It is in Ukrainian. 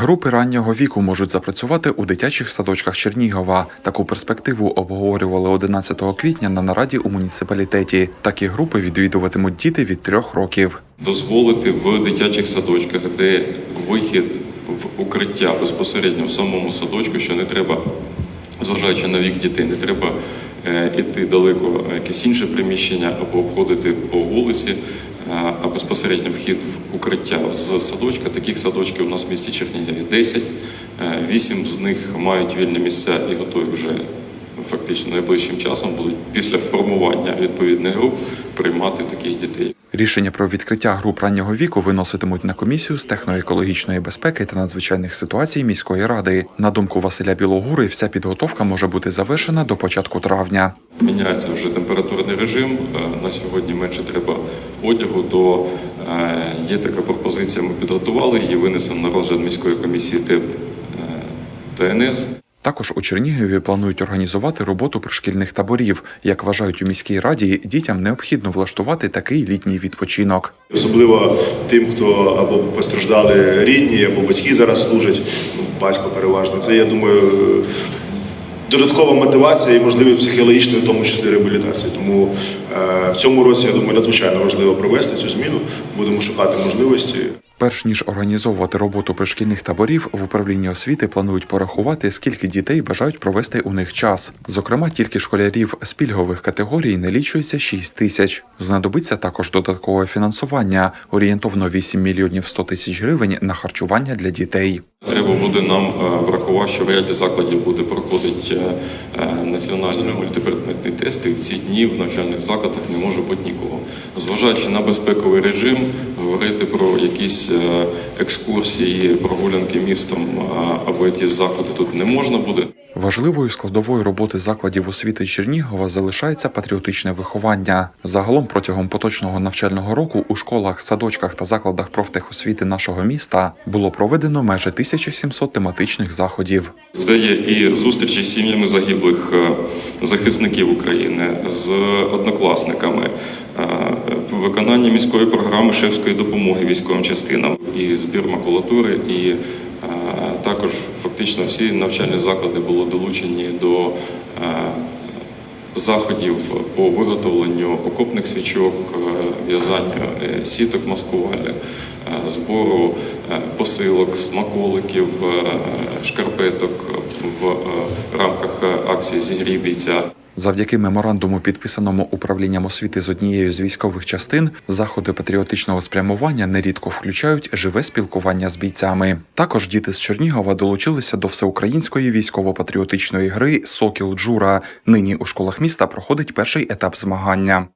Групи раннього віку можуть запрацювати у дитячих садочках Чернігова. Таку перспективу обговорювали 11 квітня на нараді у муніципалітеті. Такі групи відвідуватимуть діти від трьох років. дозволити в дитячих садочках, де вихід в укриття безпосередньо в самому садочку, що не треба, зважаючи на вік дітей, не треба е, іти далеко в якесь інше приміщення або обходити по вулиці, е, безпосередньо вхід в укриття з садочка. Таких садочків у нас в місті Чернігові 10. Е, Вісім з них мають вільні місця і готові вже фактично найближчим часом будуть після формування відповідних груп приймати таких дітей. Рішення про відкриття груп раннього віку виноситимуть на комісію з техноекологічної безпеки та надзвичайних ситуацій міської ради. На думку Василя Білогури, вся підготовка може бути завершена до початку травня. Міняється вже температурний режим. Е, На сьогодні менше треба одягу. То е, є така пропозиція. Ми підготували її, винесено на розгляд міської комісії ТЕП ТНС. Також у Чернігові планують організувати роботу пришкільних таборів. Як вважають у міській раді, дітям необхідно влаштувати такий літній відпочинок. Особливо тим, хто або постраждали рідні, або батьки зараз служать, ну, батько переважно. Це, я думаю, додаткова мотивація і можливість психологічної, в тому числі реабілітації. Тому е, в цьому році, я думаю, надзвичайно важливо провести цю зміну. Будемо шукати можливості. Перш ніж організовувати роботу пришкільних таборів, в управлінні освіти планують порахувати, скільки дітей бажають провести у них час. Зокрема, тільки школярів з пільгових категорій налічується 6 тисяч. Знадобиться також додаткове фінансування орієнтовно 8 мільйонів 100 тисяч гривень на харчування для дітей. Треба буде нам е, врахувати, що в ряді закладів буде проходити е, е, національний мультипредметний тест, і в ці дні в навчальних закладах не може бути нікого. Зважаючи на безпековий режим, говорити про якісь е, екскурсії, прогулянки містом е, або якісь заходи тут не можна буде. Важливою складовою роботи закладів освіти Чернігова залишається патріотичне виховання. Загалом протягом поточного навчального року у школах, садочках та закладах профтехосвіти нашого міста було проведено майже 1700 тематичних заходів. Це є і зустрічі з сім'ями загиблих е, захисників України з однокласниками, виконання міської програми шефської допомоги військовим частинам, і збір макулатури, і е, також фактично всі навчальні заклади були долучені до е, заходів по виготовленню окопних свічок, е, в'язанню сіток маскувальних, збору посилок, смаколиків, шкарпеток в рамках акції «Зігрій бійця. Завдяки меморандуму, підписаному управлінням освіти з однією з військових частин, заходи патріотичного спрямування нерідко включають живе спілкування з бійцями. Також діти з Чернігова долучилися до всеукраїнської військово-патріотичної гри Сокіл Джура. Нині у школах міста проходить перший етап змагання.